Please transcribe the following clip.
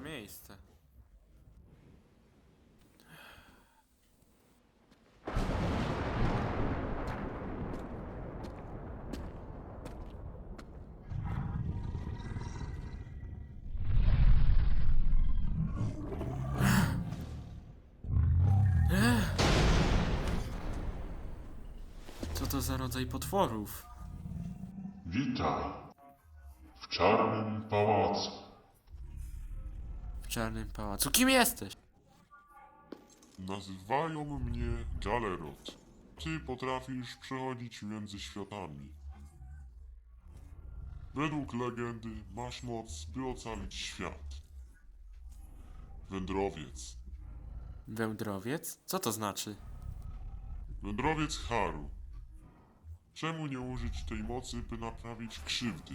miejsce. Co to za rodzaj potworów? Witaj w czarnym pałacu. Czarnym pałacu. Kim jesteś? Nazywają mnie Galerot. Ty potrafisz przechodzić między światami. Według legendy masz moc, by ocalić świat. Wędrowiec. Wędrowiec? Co to znaczy? Wędrowiec Haru. Czemu nie użyć tej mocy, by naprawić krzywdy?